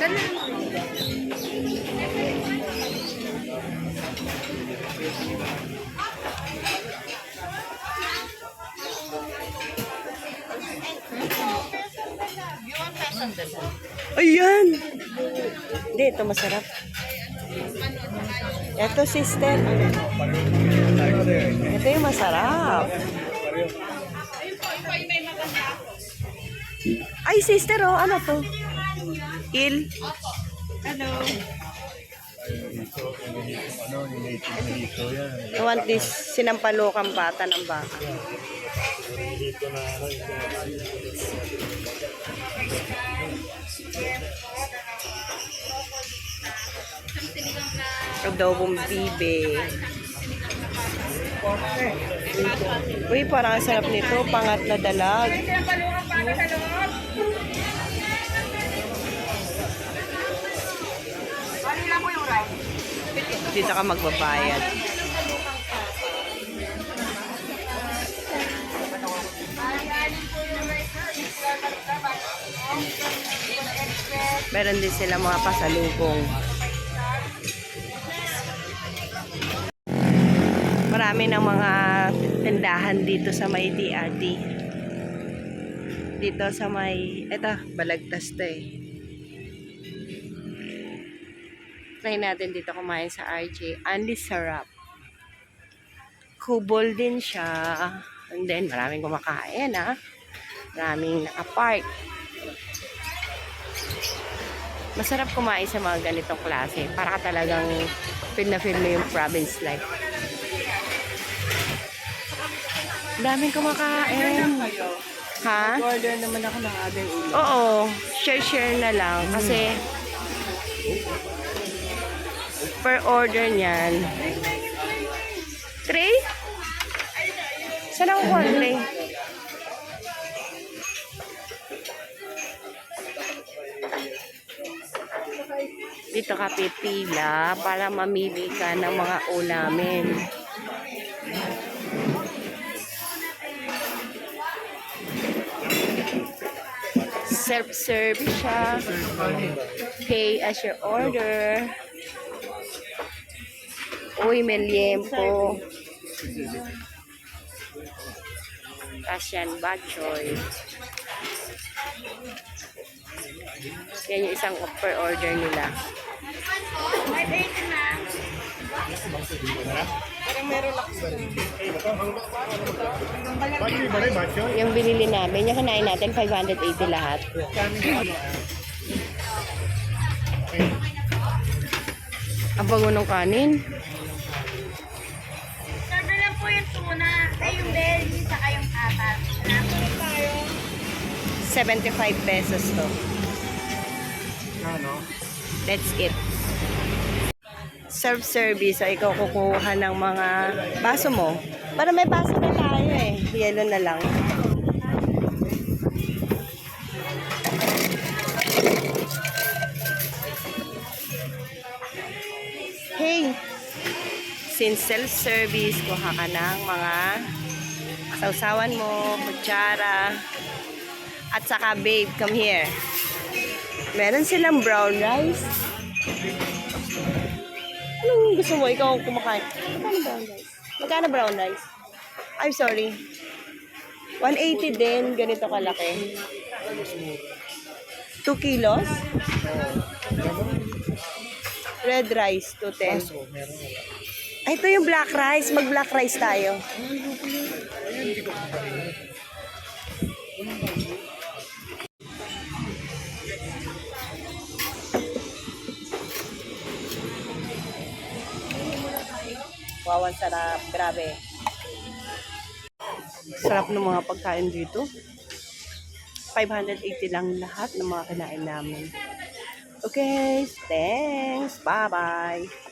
Ayan! Hindi, ito masarap. Ito, sister. Ito yung masarap. Ay, sister, oh. Ano to? Il. Hello. Ano. I want this sinampalukang bata ng baka. Adobong bibe. Uy, parang ang sarap nito. Pangat na dalag. Dito ka magbabayad. Meron din sila mga pasalubong. Marami ng mga tindahan dito sa may DRT. Dito sa may, eto, balagtas to eh. Try natin dito kumain sa RJ. Andy Sarap. Kubol din siya. And then, maraming kumakain ah. Maraming nakapark. Masarap kumain sa mga ganitong klase. Para ka talagang feel na feel mo yung province life. Daming kumakain. Ha? Order naman ako ng other ulo. Oo. Share-share na lang. Kasi per order niyan. Tray? Saan ako kuha? Dito ka pipila para mamili ka ng mga ulamin. Self-service siya. Pay as your order. Uy, may liempo. Asian bad choice. Yan yung isang per order nila. Bakit ba rin, macho? Yung binili namin, yung kinain natin, 580 lahat. Ang bango ng kanin. 75 pesos to. Ano? Let's eat. Self-service, ay ikaw kukuha ng mga baso mo. Para may baso na tayo eh. Yellow na lang. Hey! Since self-service, kuha ka ng mga sausawan mo, kutsara, at saka babe, come here. Meron silang brown rice. Anong gusto mo? Ikaw kumakain. Magkano brown rice? Magkano brown rice? I'm sorry. 180 din. Ganito kalaki. 2 kilos? Red rice, 210. Ay, ito yung black rice. Mag-black rice tayo. Wow, ang sarap. Grabe. Sarap ng mga pagkain dito. 580 lang lahat ng mga kinain namin. Okay, thanks. Bye-bye.